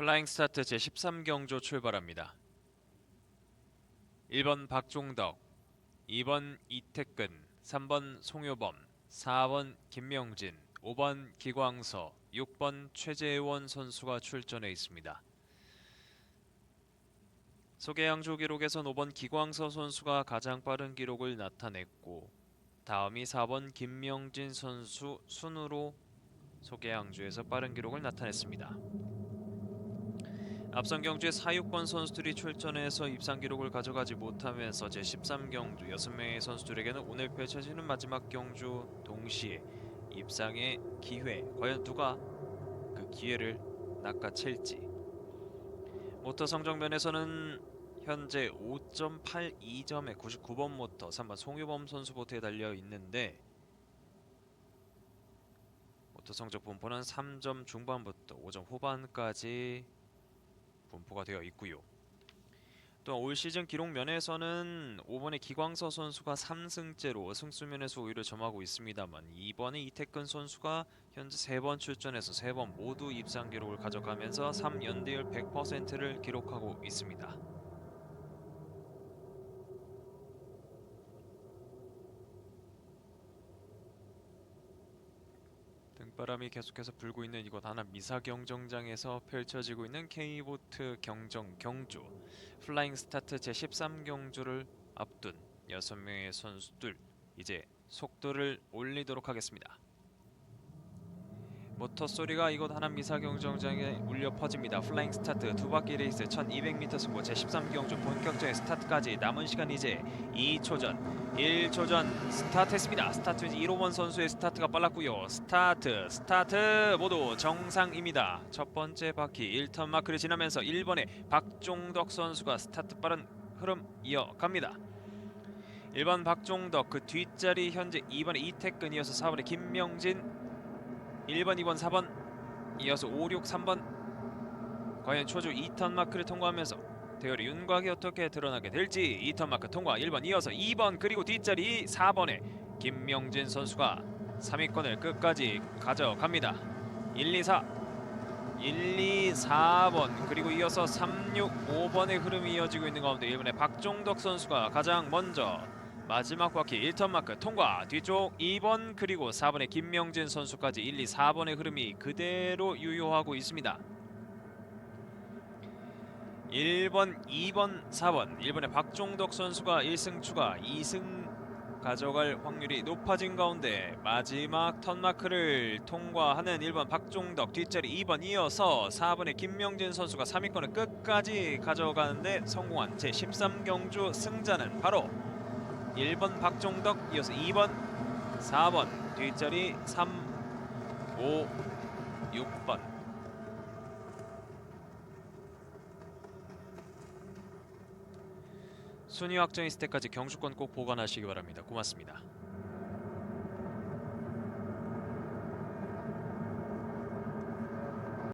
플라잉 스타트 제13경조 출발합니다. 1번 박종덕, 2번 이태근, 3번 송효범, 4번 김명진, 5번 기광서, 6번 최재원 선수가 출전해 있습니다. 소개양조 기록에선 5번 기광서 선수가 가장 빠른 기록을 나타냈고 다음이 4번 김명진 선수 순으로 소개양조에서 빠른 기록을 나타냈습니다. 앞선 경주에 4, 6번 선수들이 출전해서 입상 기록을 가져가지 못하면서 제13경주 6명의 선수들에게는 오늘 펼쳐지는 마지막 경주 동시에 입상의 기회. 과연 누가 그 기회를 낚아챌지. 모터 성적 면에서는 현재 5.82점에 99번 모터 3번 송유범 선수 보트에 달려 있는데 모터 성적 분포는 3점 중반부터 5점 후반까지 분포가 되어 있고요. 또한 올 시즌 기록 면에서는 5번의 기광서 선수가 3승째로 승수 면에서 우위를 점하고 있습니다만 2번의 이태근 선수가 현재 3번 출전해서 3번 모두 입상 기록을 가져가면서 3연대율 100%를 기록하고 있습니다. 바람이 계속해서 불고 있는 이곳 하나 미사 경정장에서 펼쳐지고 있는 K보트 경정 경주 플라잉 스타트 제13 경주를 앞둔 6명의 선수들 이제 속도를 올리도록 하겠습니다. 모터 소리가 이곳 하남 미사 경정장에 울려 퍼집니다. 플라잉 스타트 두 바퀴 레이스 1200m 승부 제13 경주 본격적인 스타트까지 남은 시간 이제 2초 전 1초 전 스타트했습니다. 스타트 1호번 선수의 스타트가 빨랐고요. 스타트 스타트 모두 정상입니다. 첫 번째 바퀴 1턴 마크를 지나면서 1번의 박종덕 선수가 스타트 빠른 흐름 이어갑니다. 1번 박종덕 그 뒷자리 현재 2번의 이태근 이어서 4번의 김명진 1번, 2번, 4번 이어서 5, 6, 3번. 과연 초주 2턴 마크를 통과하면서 대열의 윤곽이 어떻게 드러나게 될지 2턴 마크 통과. 1번 이어서 2번 그리고 뒷자리 4번에 김명진 선수가 3위권을 끝까지 가져갑니다. 1, 2, 4 1, 2, 4번 그리고 이어서 3, 6, 5번의 흐름이 이어지고 있는 가운데 1번의 박종덕 선수가 가장 먼저 마지막 바퀴 1턴 마크 통과 뒤쪽 2번 그리고 4번의 김명진 선수까지 1, 2, 4번의 흐름이 그대로 유효하고 있습니다. 1번, 2번, 4번 1번의 박종덕 선수가 1승 추가 2승 가져갈 확률이 높아진 가운데 마지막 턴마크를 통과하는 1번 박종덕 뒷자리 2번 이어서 4번의 김명진 선수가 3위권을 끝까지 가져가는데 성공한 제13경주 승자는 바로 1번 박종덕 이어서 2번 4번 뒷자리 3 5 6번 순위 확정 있을 때까지 경주권 꼭 보관하시기 바랍니다. 고맙습니다.